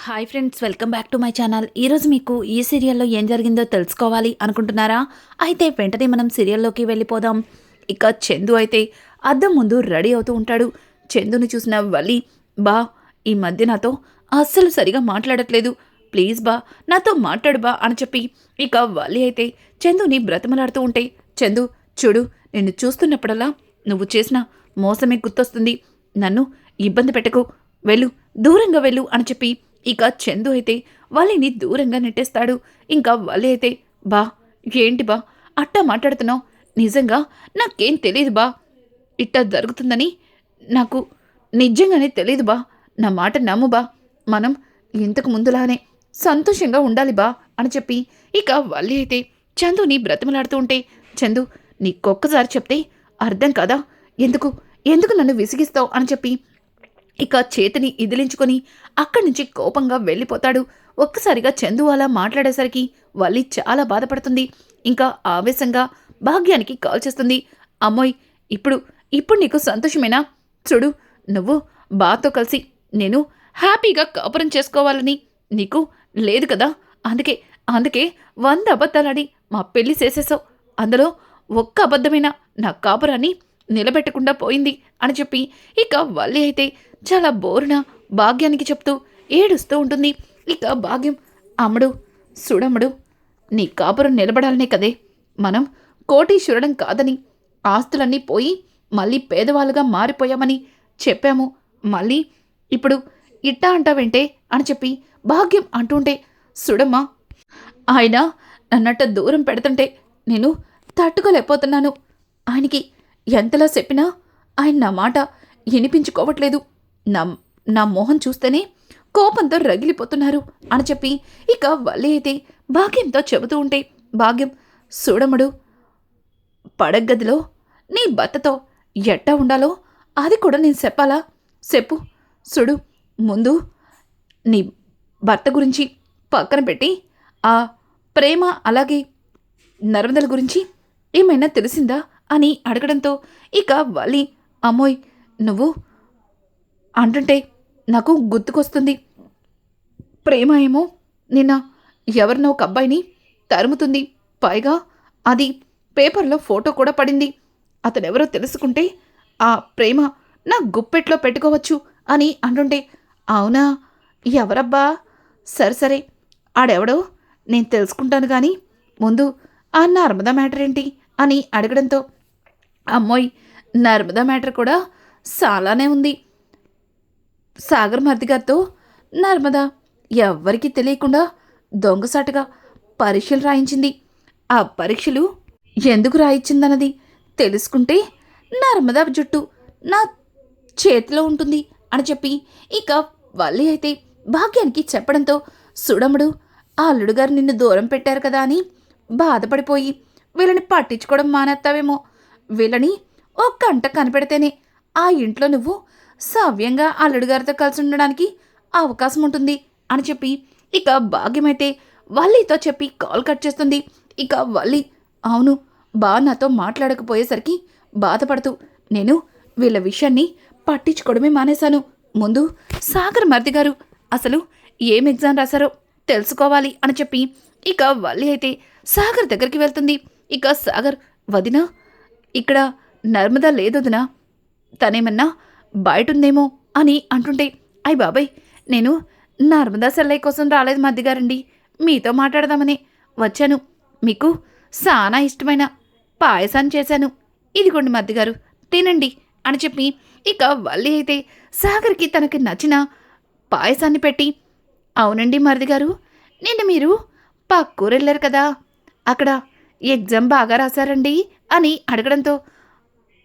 Hi friends welcome back to my channel ఈరోజు మీకు ఈ సీరియల్లో ఏం జరిగిందో తెలుసుకోవాలి అనుకుంటున్నారా? అయితే వెంటనే మనం సీరియల్లోకి వెళ్ళిపోదాం. ఇక చందు అయితే అద్దం ముందు రెడీ అవుతూ ఉంటాడు. చందుని చూసిన వలి బా ఈ మధ్య నాతో అస్సలు సరిగా మాట్లాడట్లేదు. ప్లీజ్ బా నాతో మాట్లాడు బా అని చెప్పి ఇక వలి అయితే చందుని బ్రతమలాడుతూ ఉంటే చందు చూడు నిన్ను చూస్తున్నప్పుడల్లా నువ్వు చేసిన మోసమే గుర్తొస్తుంది. నన్ను ఇబ్బంది పెట్టకు. వెళ్ళు దూరంగా వెళ్ళు అని చెప్పి ఇక చందు అయితే వాళ్ళని దూరంగా నెట్టేస్తాడు. ఇంకా వలి అయితే బా ఏంటి బా అట్టా మాట్లాడుతున్నావు? నిజంగా నాకేం తెలియదు బా. ఇట్టా జరుగుతుందని నాకు నిజంగానే తెలియదు బా. నా మాట నమ్ము బా. మనం ఇంతకు ముందులానే సంతోషంగా ఉండాలి బా అని చెప్పి ఇక వల్లి అయితే చందుని బ్రతిమలాడుతూ ఉంటే చందు నీకొక్కసారి చెప్తే అర్థం కదా? ఎందుకు? ఎందుకు నన్ను విసిగిస్తావు అని చెప్పి ఇక చేతిని ఇదిలించుకొని అక్కడి నుంచి కోపంగా వెళ్ళిపోతాడు. ఒక్కసారిగా చందు అలా మాట్లాడేసరికి వల్లి చాలా బాధపడుతుంది. ఇంకా ఆవేశంగా భాగ్యానికి కాల్ చేస్తుంది. అమ్మోయ్ ఇప్పుడు ఇప్పుడు నీకు సంతోషమేనా? చూడు నువ్వు బాతో కలిసి నేను హ్యాపీగా కాపురం చేసుకోవాలని నీకు లేదు కదా? అందుకే అందుకే వంద అబద్ధాలాడి మా పెళ్ళి చేసేసావు. అందులో ఒక్క అబద్ధమైన నా కాపురాన్ని నిలబెట్టకుండా పోయింది అని చెప్పి ఇక వల్లి అయితే చాలా బోరున భాగ్యానికి చెప్తూ ఏడుస్తూ ఉంటుంది. ఇక భాగ్యం అమ్ముడు సుడమ్ముడు నీ కాపురం నిలబడాలనే కదే. మనం కోటీశ్వరడం కాదని ఆస్తులన్నీ పోయి మళ్ళీ పేదవాళ్ళుగా మారిపోయామని చెప్పాము. మళ్ళీ ఇప్పుడు ఇట్టా అంటావేంటే? అని చెప్పి భాగ్యం అంటుంటే సుడమ్మా ఆయన నన్నట్ట దూరం పెడుతుంటే నేను తట్టుకోలేకపోతున్నాను. ఆయనకి ఎంతలా చెప్పినా ఆయన నా మాట వినిపించుకోవట్లేదు. నా నా మొహం చూస్తేనే కోపంతో రగిలిపోతున్నారు అని చెప్పి ఇక వల్లి అయితే భాగ్యంతో చెబుతూ ఉంటే భాగ్యం చూడముడు పడగదిలో నీ భర్తతో ఎట్టా ఉండాలో అది కూడా నేను చెప్పాలా? చెప్పు చూడు ముందు నీ భర్త గురించి పక్కన పెట్టి ఆ ప్రేమ అలాగే నర్మదల గురించి ఏమైనా తెలిసిందా? అని అడగడంతో ఇక వలి అమ్మోయ్ నువ్వు అంటుంటే నాకు గుర్తుకొస్తుంది. ప్రేమ ఏమో నిన్న ఎవరినో ఒక అబ్బాయిని తరుముతుంది. పైగా అది పేపర్లో ఫోటో కూడా పడింది. అతనెవరో తెలుసుకుంటే ఆ ప్రేమ నా గుప్పెట్లో పెట్టుకోవచ్చు అని అంటుంటే అవునా? ఎవరబ్బా? సరే సరే. ఆడెవడో నేను తెలుసుకుంటాను కానీ ముందు ఆ నర్మదా మ్యాటర్ ఏంటి? అని అడగడంతో అమ్మోయ్! నర్మదా మ్యాటర్ కూడా చాలానే ఉంది. సాగర్ మర్ది గారితో నర్మదా ఎవ్వరికీ తెలియకుండా దొంగసాటుగా పరీక్షలు రాయించింది. ఆ పరీక్షలు ఎందుకు రాయించిందన్నది తెలుసుకుంటే నర్మదా జుట్టు నా చేతిలో ఉంటుంది అని చెప్పి ఇక వల్లి అయితే భాగ్యానికి చెప్పడంతో సుడముడు ఆ అల్లుడు గారు నిన్ను దూరం పెట్టారు కదా అని బాధపడిపోయి వీళ్ళని పట్టించుకోవడం మానేస్తావేమో. వీళ్ళని ఓ గంట కనిపెడితేనే ఆ ఇంట్లో నువ్వు సవ్యంగా అల్లుడు గారితో కలిసి ఉండడానికి అవకాశం ఉంటుంది అని చెప్పి ఇక భాగ్యమైతే వల్లితో చెప్పి కాల్ కట్ చేస్తుంది. ఇక వల్లి అవును బా నాతో మాట్లాడకపోయేసరికి బాధపడుతూ నేను వీళ్ళ విషయాన్ని పట్టించుకోవడమే మానేశాను. ముందు సాగర్ మర్ది గారు అసలు ఏం ఎగ్జామ్ రాశారో తెలుసుకోవాలి అని చెప్పి ఇక వల్లి అయితే సాగర్ దగ్గరికి వెళ్తుంది. ఇక సాగర్ వదినా ఇక్కడ నర్మదా లేదొదినా తనేమన్నా బయట ఉందేమో అని అంటుంటే అయ్ బాబాయ్ నేను నర్మదా సెల్లయ్య కోసం రాలేదు మధ్యగారండి మీతో మాట్లాడదామని వచ్చాను. మీకు సానా ఇష్టమైన పాయసాన్ని చేశాను. ఇదిగోండి మధ్యగారు తినండి అని చెప్పి ఇక వల్లి అయితే సాగర్కి తనకి నచ్చిన పాయసాన్ని పెట్టి అవునండి మరిది గారు నిన్న మీరు పక్కూరు వెళ్ళారు కదా అక్కడ ఎగ్జామ్ బాగా రాశారండి అని అడగడంతో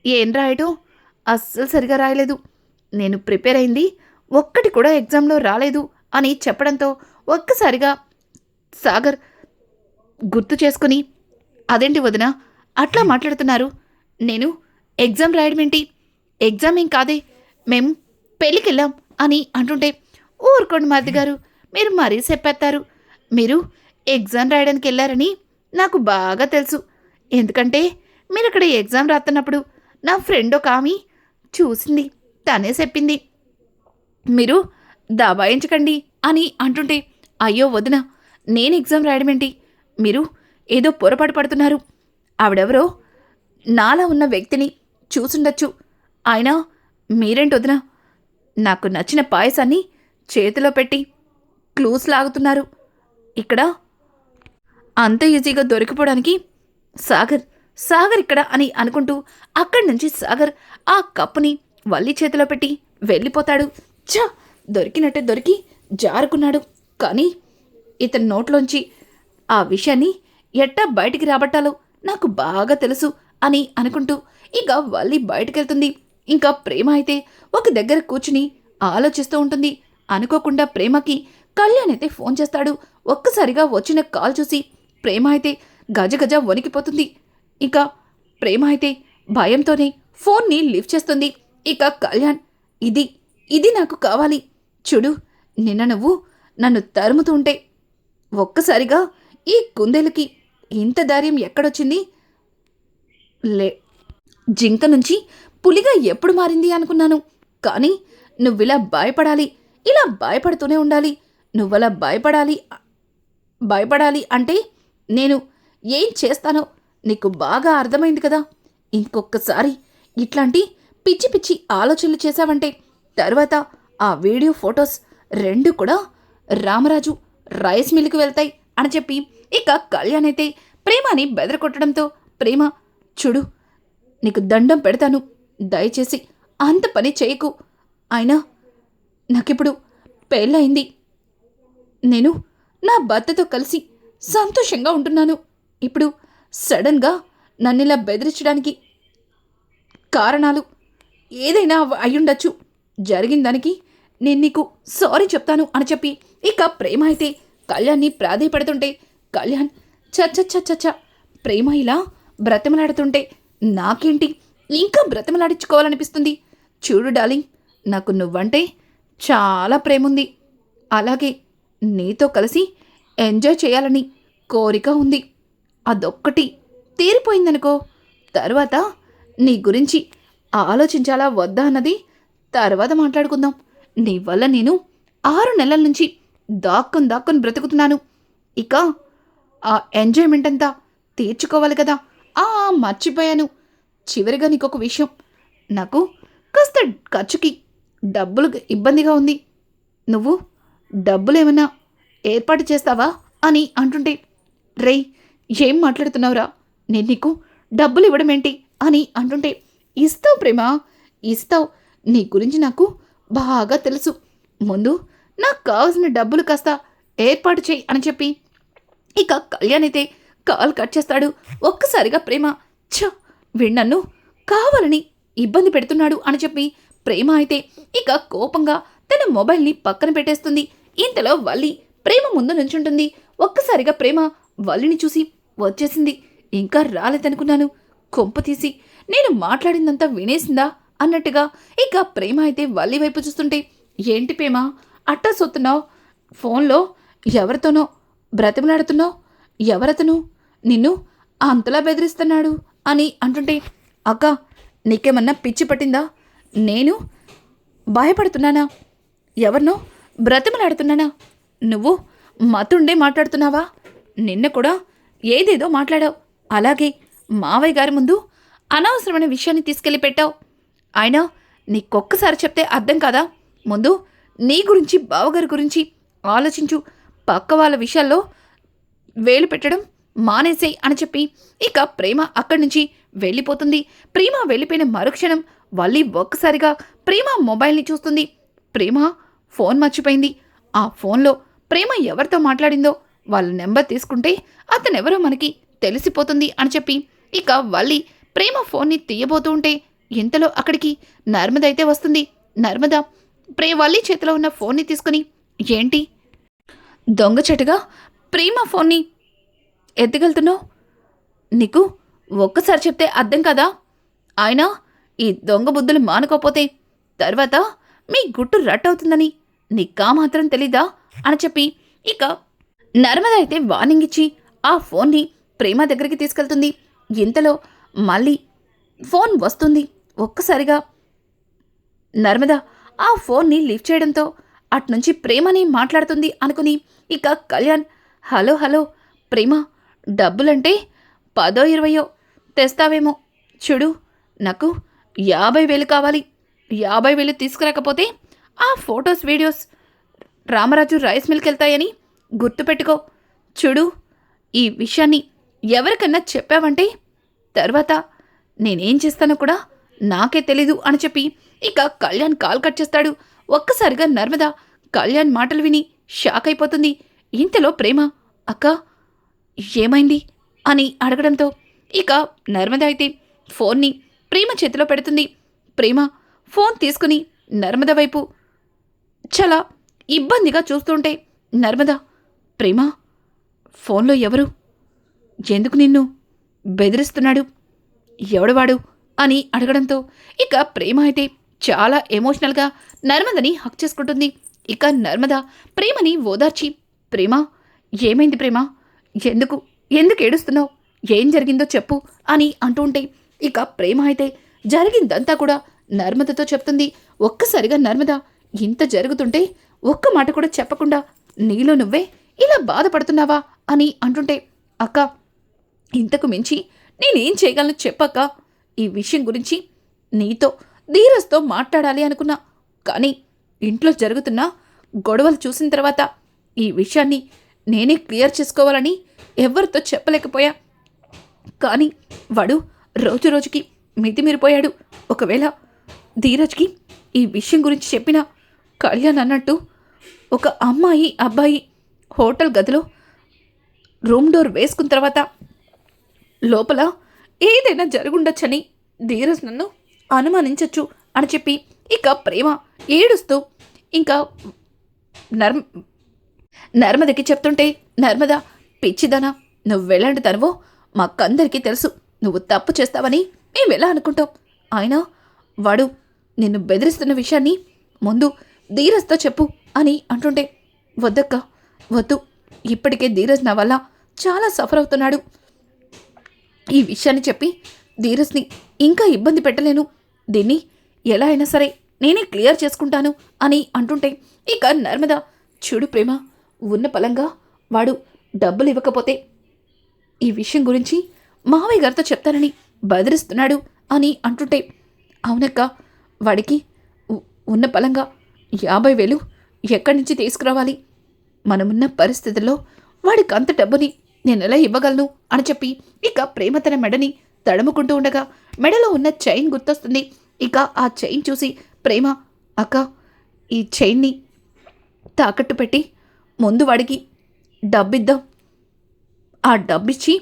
ఏం రాయటం? అస్సలు సరిగా రాయలేదు. నేను ప్రిపేర్ అయింది. ఒక్కటి కూడా ఎగ్జామ్లో రాలేదు అని చెప్పడంతో ఒక్కసారిగా సాగర్ గుర్తు చేసుకుని అదేంటి వదిన అట్లా మాట్లాడుతున్నారు. నేను ఎగ్జామ్ రాయడం ఏంటి? ఎగ్జామ్ ఏం కాదే. మేము పెళ్ళికి వెళ్ళాం అని అంటుంటే ఊరుకోండి మరిది గారు మీరు మరీ చెప్పేస్తారు మీరు ఎగ్జామ్ రాయడానికి వెళ్ళారని నాకు బాగా తెలుసు. ఎందుకంటే మీరు అక్కడ ఎగ్జామ్ రాస్తున్నప్పుడు నా ఫ్రెండ్ ఒక ఆమె చూసింది. తనే చెప్పింది. మీరు దబాయించకండి అని అంటుంటే అయ్యో వదిన నేను ఎగ్జామ్ రాయడమేంటి? మీరు ఏదో పొరపాటు పడుతున్నారు. ఆవిడెవరో నాలా ఉన్న వ్యక్తిని చూసుండొచ్చు. ఆయన మీరేంటి వదిన? నాకు నచ్చిన పాయసాన్ని చేతిలో పెట్టి క్లూస్ లాగుతున్నారు. ఇక్కడ అంత ఈజీగా దొరికిపోవడానికి సాగర్ సాగర్ ఇక్కడ అని అనుకుంటూ అక్కడి నుంచి సాగర్ ఆ కప్పుని వల్లి చేతిలో పెట్టి వెళ్ళిపోతాడు. చ దొరికినట్టే దొరికి జారుకున్నాడు. కానీ ఇతని నోట్లోంచి ఆ విషయాన్ని ఎట్టా బయటికి రాబట్టాలో నాకు బాగా తెలుసు అని అనుకుంటూ ఇక వల్లి బయటకెళ్తుంది. ఇంకా ప్రేమ అయితే ఒక దగ్గర కూర్చుని ఆలోచిస్తూ ఉంటుంది. అనుకోకుండా ప్రేమకి కళ్యాణ్ అయితే ఫోన్ చేస్తాడు. ఒక్కసారిగా వచ్చిన కాల్ చూసి ప్రేమ అయితే గజగజ వణికిపోతుంది. ఇక ప్రేమ అయితే భయంతోనే ఫోన్ని లిఫ్ట్ చేస్తుంది. ఇక కళ్యాణ్ ఇది ఇది నాకు కావాలి. చూడు నిన్న నువ్వు నన్ను తరుముతూ ఉంటే ఒక్కసారిగా ఈ కుందేలుకి ఇంత ధైర్యం ఎక్కడొచ్చింది? లే జింక నుంచి పులిగా ఎప్పుడు మారింది అనుకున్నాను. కానీ నువ్విలా భయపడాలి ఇలా భయపడుతూనే ఉండాలి. నువ్వలా భయపడాలి భయపడాలి అంటే నేను ఏం చేస్తానో నీకు బాగా అర్థమైంది కదా. ఇంకొకసారి ఇట్లాంటి పిచ్చి పిచ్చి ఆలోచనలు చేశావంటే తర్వాత ఆ వీడియో ఫొటోస్ రెండు కూడా రామరాజు రైస్ మిల్కి వెళ్తాయి అని చెప్పి ఇక కళ్యాణ్ అయితే ప్రేమని బెదరకొట్టడంతో ప్రేమ చూడు నీకు దండం పెడతాను. దయచేసి అంత పని చేయకు. అయినా నాకిప్పుడు పెళ్ళయింది. నేను నా భర్తతో కలిసి సంతోషంగా ఉంటున్నాను. ఇప్పుడు సడన్గా నన్నిలా బెదిరించడానికి కారణాలు ఏదైనా అయ్యుండొచ్చు. జరిగిన దానికి నేను నీకు సారీ చెప్తాను అని చెప్పి ఇక ప్రేమ అయితే కళ్యాణ్ని ప్రాధేయపడుతుంటే కళ్యాణ్ చచ్చ ప్రేమ ఇలా బ్రతిమలాడుతుంటే నాకేంటి ఇంకా బ్రతిమలాడించుకోవాలనిపిస్తుంది? చూడు డార్లింగ్ నాకు నువ్వంటే చాలా ప్రేముంది. అలాగే నీతో కలిసి ఎంజాయ్ చేయాలని కోరిక ఉంది. అదొక్కటి. తీరిపోయిందనుకో. తర్వాత నీ గురించి ఆలోచించాలా వద్దా అన్నది తర్వాత మాట్లాడుకుందాం. నీ వల్ల నేను ఆరు నెలల నుంచి దాక్కుని దాక్కుని బ్రతుకుతున్నాను. ఇక ఆ ఎంజాయ్మెంట్ అంతా తీర్చుకోవాలి కదా. ఆ మర్చిపోయాను. చివరిగా నీకొక విషయం. నాకు కాస్త ఖర్చుకి డబ్బులు ఇబ్బందిగా ఉంది. నువ్వు డబ్బులు ఏమైనా ఏర్పాటు చేస్తావా అని అంటుంటే రేయ్ ఏం మాట్లాడుతున్నావురా? నేను నీకు డబ్బులు ఇవ్వడం ఏంటి అని అంటుంటే ఇస్తావు ప్రేమ ఇస్తావు. నీ గురించి నాకు బాగా తెలుసు. ముందు నాకు కావాల్సిన డబ్బులు కాస్త ఏర్పాటు చేయి అని చెప్పి ఇక కళ్యాణ్ అయితే కాల్ కట్ చేస్తాడు. ఒక్కసారిగా ప్రేమ ఛ వీడు నన్ను కావాలని ఇబ్బంది పెడుతున్నాడు అని చెప్పి ప్రేమ అయితే ఇక కోపంగా తన మొబైల్ని పక్కన పెట్టేస్తుంది. ఇంతలో వల్లి ప్రేమ ముందు నుంచుంటుంది. ఒక్కసారిగా ప్రేమ వల్లిని చూసి వచ్చేసింది. ఇంకా రాలేదనుకున్నాను. కొంప తీసి నేను మాట్లాడిందంతా వినేసిందా? అన్నట్టుగా ఇక ప్రేమ అయితే వల్లి వైపు చూస్తుంటే ఏంటి ప్రేమ? అట్టా సొత్తున్నావు? ఫోన్లో ఎవరితోనో? బ్రతిమలాడుతున్నావు? ఎవరతను? నిన్ను అంతలా బెదిరిస్తున్నాడు? అని అంటుంటే అక్క నీకేమన్నా పిచ్చి పట్టిందా? నేను భయపడుతున్నానా? ఎవరినో బ్రతిమలాడుతున్నానా? నువ్వు మతుండే మాట్లాడుతున్నావా? నిన్న కూడా ఏదేదో మాట్లాడావు. అలాగే మావయ్య గారి ముందు అనవసరమైన విషయాన్ని తీసుకెళ్ళి పెట్టావు. అయినా నీకొక్కసారి చెప్తే అర్థం కాదా? ముందు నీ గురించి బావగారి గురించి ఆలోచించు. పక్క వాళ్ళ విషయాల్లో వేలు పెట్టడం మానేసేయ్ అని చెప్పి ఇక ప్రేమ అక్కడి నుంచి వెళ్ళిపోతుంది. ప్రేమ వెళ్ళిపోయిన మరుక్షణం వల్లి ఒక్కసారిగా ప్రేమ మొబైల్ని చూస్తుంది. ప్రేమ ఫోన్ మర్చిపోయింది. ఆ ఫోన్లో ప్రేమ ఎవరితో మాట్లాడిందో వాళ్ళ నెంబర్ తీసుకుంటే అతనెవరో మనకి తెలిసిపోతుంది అని చెప్పి ఇక వల్లి ప్రేమ ఫోన్ని తీయబోతూ ఉంటే ఇంతలో అక్కడికి నర్మద అయితే వస్తుంది. నర్మద ప్రే వల్లి చేతిలో ఉన్న ఫోన్ని తీసుకుని ఏంటి? దొంగచెట్టుగా ప్రేమ ఫోన్ని ఎత్తుకెళ్తున్నావు? నీకు ఒక్కసారి చెప్తే అర్థం కదా? ఆయన ఈ దొంగ బుద్ధులు మానుకోపోతే తర్వాత మీ గుట్టు రట్టవుతుందని నీకా మాత్రం తెలీదా? అని చెప్పి ఇక నర్మద అయితే వార్నింగ్ ఇచ్చి ఆ ఫోన్ని ప్రేమ దగ్గరికి తీసుకెళ్తుంది. ఇంతలో మళ్ళీ ఫోన్ వస్తుంది. ఒక్కసారిగా నర్మద ఆ ఫోన్ని లిఫ్ట్ చేయడంతో అట్నుంచి ప్రేమని మాట్లాడుతుంది అనుకుని ఇక కళ్యాణ్ హలో హలో ప్రేమ డబ్బులంటే పదో ఇరవయో తెస్తావేమో. చూడు నాకు యాభై వేలు కావాలి. యాభై వేలు తీసుకురాకపోతే ఆ ఫొటోస్ వీడియోస్ రామరాజు రైస్ మిల్కి వెళ్తాయని గుర్తుపెట్టుకో. చూడు ఈ విషయాన్ని ఎవరికన్నా చెప్పావంటే తర్వాత నేనేం చేస్తానో కూడా నాకే తెలీదు అని చెప్పి ఇక కళ్యాణ్ కాల్ కట్ చేస్తాడు. ఒక్కసారిగా నర్మద కళ్యాణ్ మాటలు విని షాక్ అయిపోతుంది. ఇంతలో ప్రేమ అక్క ఏమైంది? అని అడగడంతో ఇక నర్మద అయితే ఫోన్ని ప్రేమ చేతిలో పెడుతుంది. ప్రేమ ఫోన్ తీసుకుని నర్మద వైపు చాలా ఇబ్బందిగా చూస్తుంటే నర్మద ప్రేమ ఫోన్లో ఎవరు? ఎందుకు నిన్ను? బెదిరిస్తున్నాడు. ఎవడవాడు? అని అడగడంతో ఇక ప్రేమ అయితే చాలా ఎమోషనల్గా నర్మదని హక్ చేసుకుంటుంది. ఇక నర్మద ప్రేమని ఓదార్చి ప్రేమ ఏమైంది ప్రేమ? ఎందుకు? ఎందుకు ఏడుస్తున్నావు? ఏం జరిగిందో చెప్పు అని అంటుంటే ఇక ప్రేమ అయితే జరిగిందంతా కూడా నర్మదతో చెప్తుంది. ఒక్కసారిగా నర్మద ఇంత జరుగుతుంటే ఒక్క మాట కూడా చెప్పకుండా నీలో నువ్వే ఇలా బాధపడుతున్నావా? అని అంటుంటే అక్క ఇంతకు మించి నేనేం చేయగలను చెప్పక్క ఈ విషయం గురించి నీతో ధీరస్తో మాట్లాడాలి అనుకున్నా. కానీ ఇంట్లో జరుగుతున్న గొడవలు చూసిన తర్వాత ఈ విషయాన్ని నేనే క్లియర్ చేసుకోవాలని ఎవరితో చెప్పలేకపోయా. కానీ వాడు రోజు రోజుకి మితిమీరిపోయాడు. ఒకవేళ ధీరజ్కి ఈ విషయం గురించి చెప్పిన కళ్యాణ్ అన్నట్టు ఒక అమ్మాయి అబ్బాయి హోటల్ గదిలో రూమ్ డోర్ వేసుకున్న తర్వాత లోపల ఏదైనా జరుగుండొచ్చని ధీరజ్ నన్ను అనుమానించచ్చు అని చెప్పి ఇక ప్రేమ ఏడుస్తూ ఇంకా నర్మ నర్మదకి చెప్తుంటే నర్మద పిచ్చిదనా వెళ్ళండి తనవో మాకందరికీ తెలుసు. నువ్వు తప్పు చేస్తావని మేము ఎలా అనుకుంటాం? అయినా వాడు నిన్ను బెదిరిస్తున్న విషయాన్ని ముందు ధీరజ్తో చెప్పు అని అంటుంటే వద్దక్క వద్దు. ఇప్పటికే ధీరజ్ నా వల్ల చాలా సఫర్ అవుతున్నాడు. ఈ విషయాన్ని చెప్పి ధీరజ్ని ఇంకా ఇబ్బంది పెట్టలేను. దీన్ని ఎలా అయినా సరే నేనే క్లియర్ చేసుకుంటాను అని అంటుంటే ఇక నర్మద చూడు ప్రేమ ఉన్న పలంగా వాడు డబ్బులు ఇవ్వకపోతే ఈ విషయం గురించి మావయ్య గారితో చెప్తానని బెదిరిస్తున్నాడు అని అంటుంటే అవునక్క వాడికి ఉన్న పలంగా యాభై వేలు ఎక్కడి నుంచి తీసుకురావాలి? మనమున్న పరిస్థితుల్లో వాడికి అంత డబ్బుని నేను ఎలా ఇవ్వగలను? అని చెప్పి ఇక ప్రేమ తన మెడని తడుముకుంటూ ఉండగా మెడలో ఉన్న చైన్ గుర్తొస్తుంది. ఇక ఆ చైన్ చూసి ప్రేమ అక్క ఈ చైన్ని తాకట్టు పెట్టి ముందు వాడికి డబ్బిద్దాం. ఆ డబ్బిచ్చి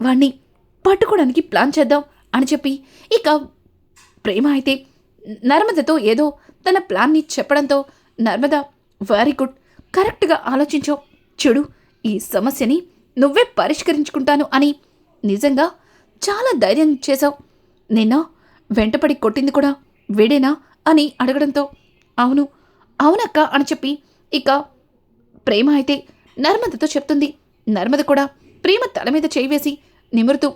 వాణ్ణి పట్టుకోవడానికి ప్లాన్ చేద్దాం అని చెప్పి ఇక ప్రేమ అయితే నర్మదతో ఏదో తన ప్లాన్ని చెప్పడంతో నర్మద వెరీ గుడ్. కరెక్ట్గా ఆలోచించావు చూడు ఈ సమస్యని నువ్వే పరిష్కరించుకుంటాను అని నిజంగా చాలా ధైర్యం చేశావు. నిన్న వెంటపడి కొట్టింది కూడా వీడేనా? అని అడగడంతో అవును అవునక్క అని చెప్పి ఇక ప్రేమ అయితే నర్మదతో చెప్తుంది. నర్మద కూడా ప్రేమ తల మీద చేయి వేసి నిమురుతూ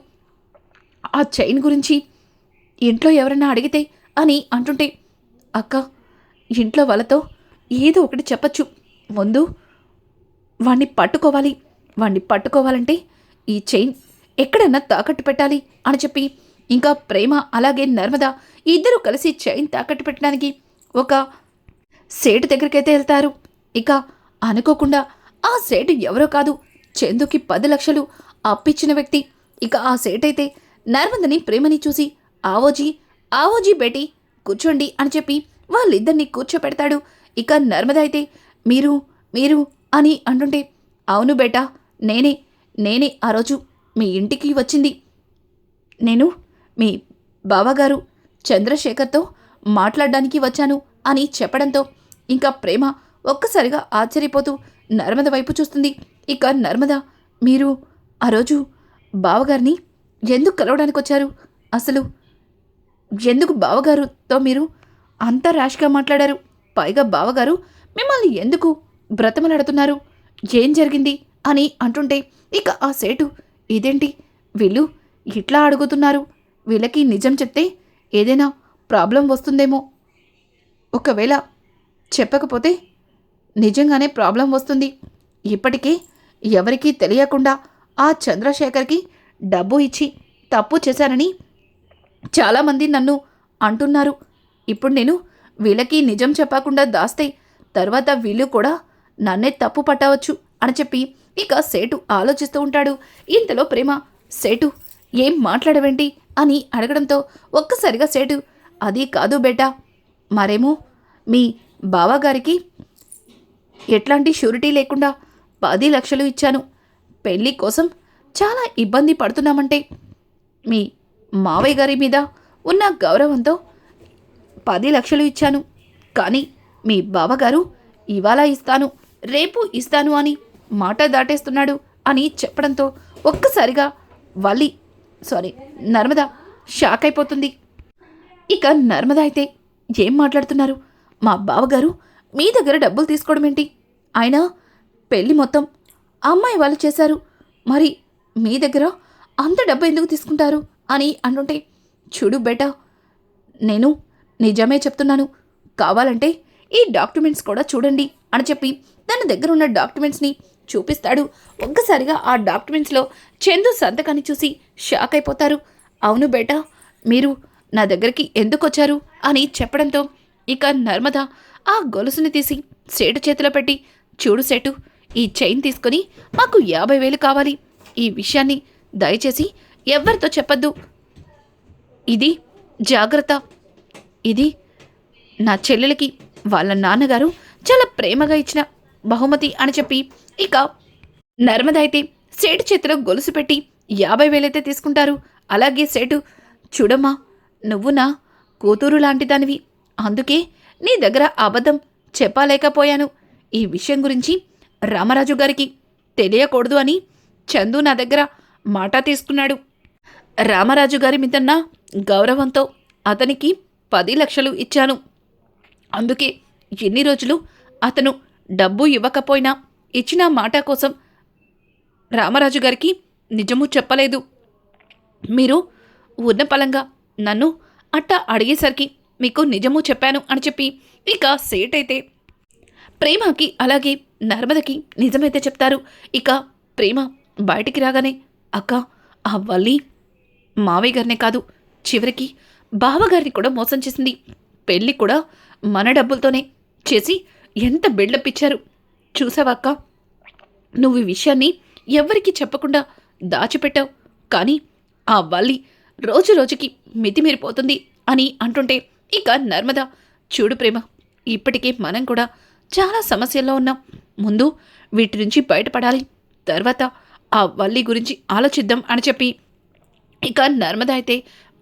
ఆ చైన్ గురించి ఇంట్లో ఎవరన్నా అడిగితే అని అంటుంటే అక్క ఇంట్లో వాళ్ళతో ఏదో ఒకటి చెప్పచ్చు. ముందు వాణ్ణి పట్టుకోవాలి. వాణ్ణి పట్టుకోవాలంటే ఈ చైన్ ఎక్కడన్నా తాకట్టు పెట్టాలి అని చెప్పి ఇంకా ప్రేమ అలాగే నర్మద ఇద్దరూ కలిసి చైన్ తాకట్టు పెట్టడానికి ఒక సేటు దగ్గరికైతే వెళ్తారు. ఇక అనుకోకుండా ఆ సేటు ఎవరో కాదు చందుకి పది లక్షలు అప్పిచ్చిన వ్యక్తి. ఇక ఆ సేటైతే నర్మదని ప్రేమని చూసి ఆవోజీ ఆవోజీ బేటీ కూర్చోండి అని చెప్పి వాళ్ళిద్దరిని కూర్చోపెడతాడు. ఇక నర్మద అయితే మీరు మీరు అని అంటుంటే అవును బేటా నేనే నేనే ఆ రోజు మీ ఇంటికి వచ్చింది. నేను మీ బావగారు చంద్రశేఖర్తో మాట్లాడడానికి వచ్చాను అని చెప్పడంతో ఇంకా ప్రేమ ఒక్కసారిగా ఆశ్చర్యపోతూ నర్మద వైపు చూస్తుంది. ఇక నర్మద మీరు ఆ రోజు బావగారిని ఎందుకు కలవడానికి వచ్చారు? అసలు ఎందుకు బావగారుతో మీరు అంత ర్యాష్గా మాట్లాడారు? పైగా బావగారు మిమ్మల్ని ఎందుకు బ్రతమలాడుతున్నారు? ఏం జరిగింది? అని అంటుంటే ఇక ఆ సేటు ఇదేంటి? వీళ్ళు ఇట్లా అడుగుతున్నారు. వీళ్ళకి నిజం చెప్తే ఏదైనా ప్రాబ్లం వస్తుందేమో. ఒకవేళ చెప్పకపోతే నిజంగానే ప్రాబ్లం వస్తుంది. ఇప్పటికే ఎవరికీ తెలియకుండా ఆ చంద్రశేఖర్కి డబ్బు ఇచ్చి తప్పు చేశానని చాలామంది నన్ను అంటున్నారు. ఇప్పుడు నేను వీళ్ళకి నిజం చెప్పకుండా దాస్తే తర్వాత వీళ్ళు కూడా నన్నే తప్పు పట్టవచ్చు అని చెప్పి ఇక సేటు ఆలోచిస్తూ ఉంటాడు. ఇంతలో ప్రేమ సేటు ఏం మాట్లాడవేంటి? అని అడగడంతో ఒక్కసారిగా సేటు అది కాదు బేటా మరేమో మీ బావగారికి ఎట్లాంటి షూరిటీ లేకుండా పది లక్షలు ఇచ్చాను. పెళ్ళి కోసం చాలా ఇబ్బంది పడుతున్నామంటే మీ మావయ్య గారి మీద ఉన్న గౌరవంతో పది లక్షలు ఇచ్చాను. కానీ మీ బావగారు ఇవాళ ఇస్తాను రేపు ఇస్తాను అని మాట దాటేస్తున్నాడు అని చెప్పడంతో ఒక్కసారిగా వల్లి సారీ నర్మద షాక్ అయిపోతుంది. ఇక నర్మద అయితే ఏం మాట్లాడుతున్నారు? మా బావగారు మీ దగ్గర డబ్బులు తీసుకోవడం ఏంటి? ఆయన పెళ్ళి మొత్తం అమ్మాయి వాళ్ళు చేశారు. మరి మీ దగ్గర అంత డబ్బు ఎందుకు తీసుకుంటారు? అని అంటుంటే చూడు బేటా నేను నిజమే చెప్తున్నాను. కావాలంటే ఈ డాక్యుమెంట్స్ కూడా చూడండి అని చెప్పి తన దగ్గర ఉన్న డాక్యుమెంట్స్ని చూపిస్తాడు. ఒక్కసారిగా ఆ డాక్యుమెంట్స్లో చందు సంతకాన్ని చూసి షాక్ అయిపోతారు. అవును బేటా మీరు నా దగ్గరికి ఎందుకు వచ్చారు అని చెప్పడంతో ఇక నర్మద ఆ గొలుసుని తీసి సేటు చేతిలో పెట్టి చూడు సేటు ఈ చైన్ తీసుకొని మాకు యాభై వేలు కావాలి. ఈ విషయాన్ని దయచేసి ఎవరితో చెప్పద్దు. ఇది జాగ్రత్త. ఇది నా చెల్లెలకి వాళ్ళ నాన్నగారు చాలా ప్రేమగా ఇచ్చిన బహుమతి అని చెప్పి ఇక నర్మద అయితే సేటు చేతిలో గొలుసు పెట్టి యాభై వేలైతే తీసుకుంటారు. అలాగే సేటు చూడమ్మా నువ్వు నా కూతురు లాంటి దానివి. అందుకే నీ దగ్గర అబద్ధం చెప్పలేకపోయాను. ఈ విషయం గురించి రామరాజు గారికి తెలియకూడదు అని చందు నా దగ్గర మాట తీసుకున్నాడు. రామరాజు గారి మీదన్న గౌరవంతో అతనికి పది లక్షలు ఇచ్చాను. అందుకే ఎన్ని రోజులు అతను డబ్బు ఇవ్వకపోయినా ఇచ్చిన మాట కోసం రామరాజు గారికి నిజము చెప్పలేదు. మీరు ఉన్న పలంగా నన్ను అట్ట అడిగేసరికి మీకు నిజము చెప్పాను అని చెప్పి ఇక సేట్ అయితే ప్రేమకి అలాగే నర్మదకి నిజమైతే చెప్తారు. ఇక ప్రేమ బయటికి రాగానే అక్క ఆ వల్లి మావయ్య గారినే కాదు చివరికి బావగారిని కూడా మోసం చేసింది. పెళ్ళి కూడా మన డబ్బులతోనే చేసి ఎంత బిల్డప్ ఇచ్చారు. చూసావాక్క? నువ్వు ఈ విషయాన్ని ఎవ్వరికీ చెప్పకుండా దాచిపెట్టావు. కానీ ఆ వల్లి రోజు రోజుకి మితిమీరిపోతుంది అని అంటుంటే ఇక నర్మద చూడు ప్రేమ ఇప్పటికే మనం కూడా చాలా సమస్యల్లో ఉన్నాం. ముందు వీటి నుంచి బయటపడాలి. తర్వాత ఆ వల్లి గురించి ఆలోచిద్దాం అని చెప్పి ఇక నర్మద అయితే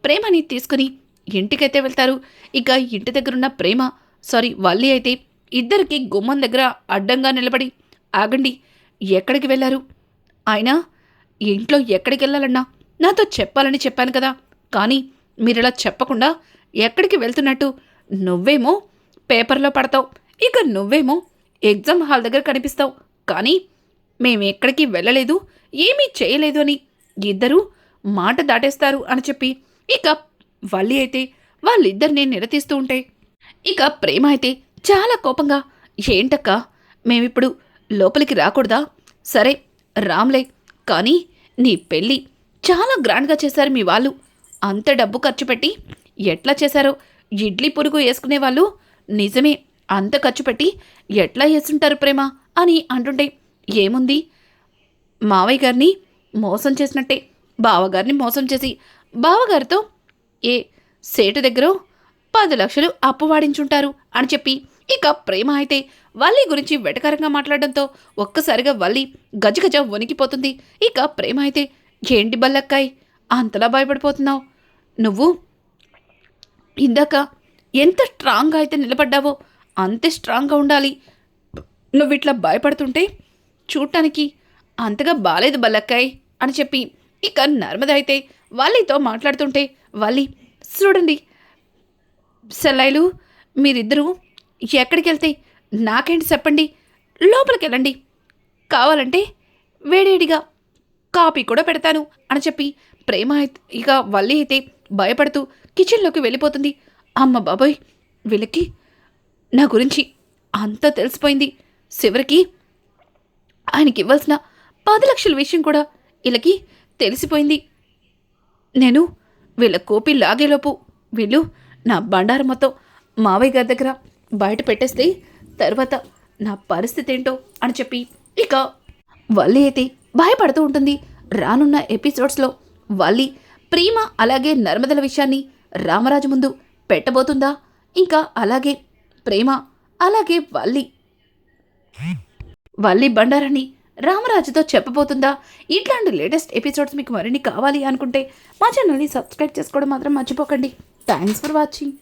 ప్రేమని తీసుకుని ఇంటికైతే వెళ్తారు. ఇక ఇంటి దగ్గరున్న ప్రేమ సారీ వల్లి అయితే ఇద్దరికి గుమ్మం దగ్గర అడ్డంగా నిలబడి ఆగండి ఎక్కడికి వెళ్ళారు? ఆయన ఇంట్లో ఎక్కడికి వెళ్ళాలన్నా? నాతో చెప్పాలని చెప్పాను కదా. కానీ మీరిలా చెప్పకుండా ఎక్కడికి వెళ్తున్నట్టు నువ్వేమో పేపర్లో పడతావు. ఇక నువ్వేమో ఎగ్జామ్ హాల్ దగ్గర కనిపిస్తావు. కానీ మేము ఎక్కడికి వెళ్ళలేదు ఏమీ చేయలేదు అని ఇద్దరూ మాట దాటేస్తారు అని చెప్పి ఇక వల్లి అయితే వాళ్ళిద్దరిని నిలదీస్తూ ఉంటే ఇక ప్రేమ అయితే చాలా కోపంగా ఏంటక్క మేమిప్పుడు లోపలికి రాకూడదా? సరే రామ్లే కానీ నీ పెళ్ళి చాలా గ్రాండ్గా చేశారు మీ వాళ్ళు. అంత డబ్బు ఖర్చు పెట్టి ఎట్లా చేశారో ఇడ్లీ పురుగు వేసుకునే వాళ్ళు నిజమే అంత ఖర్చు పెట్టి ఎట్లా వేసుంటారు ప్రేమ? అని అంటుంటే ఏముంది? మావయ్య గారిని మోసం చేసినట్టే బావగారిని మోసం చేసి బావగారితో ఏ సేటు దగ్గర పది లక్షలు అప్పు వాడించుంటారు అని చెప్పి ఇక ప్రేమ అయితే వల్లి గురించి వెటకారంగా మాట్లాడడంతో ఒక్కసారిగా వల్లి గజగజ వణికిపోతుంది. ఇక ప్రేమ అయితే ఏంటి బల్లక్కాయ్? అంతలా భయపడిపోతున్నావు. నువ్వు? ఇందాక ఎంత స్ట్రాంగ్గా అయితే నిలబడ్డావో అంతే స్ట్రాంగ్గా ఉండాలి. నువ్వు ఇట్లా భయపడుతుంటే చూడటానికి అంతగా బాలేదు బల్లక్కాయ్ అని చెప్పి ఇక నర్మద అయితే వాళ్ళతో మాట్లాడుతుంటే వాళ్ళి చూడండి సెల్లైలు మీరిద్దరూ ఎక్కడికి వెళ్తాయి నాకేంటి చెప్పండి? లోపలికి వెళ్ళండి కావాలంటే వేడివేడిగా కాపీ కూడా పెడతాను అని చెప్పి ప్రేమ అయితే ఇక వల్లి అయితే భయపడుతూ కిచెన్లోకి వెళ్ళిపోతుంది. అమ్మ బాబోయ్ వీళ్ళకి నా గురించి అంతా తెలిసిపోయింది. చివరికి ఆయనకి ఇవ్వాల్సిన పది లక్షల విషయం కూడా వీళ్ళకి తెలిసిపోయింది. నేను వీళ్ళ కోపి లాగేలోపు వీళ్ళు నా బండారం మొత్తం మావయ్య గారి దగ్గర బయట పెట్టేస్తే తర్వాత నా పరిస్థితి ఏంటో అని చెప్పి ఇక వల్లి అయితే భయపడుతూ ఉంటుంది. రానున్న ఎపిసోడ్స్లో వల్లి ప్రేమ అలాగే నర్మదల విషయాన్ని రామరాజు ముందు పెట్టబోతుందా? ఇంకా అలాగే ప్రేమ అలాగే వల్లి. వల్లి బండారాన్ని రామరాజుతో చెప్పబోతుందా? ఇట్లాంటి లేటెస్ట్ ఎపిసోడ్స్ మీకు మరిన్ని కావాలి అనుకుంటే మా ఛానల్ని సబ్స్క్రైబ్ చేసుకోవడం మాత్రం మర్చిపోకండి. Thanks for watching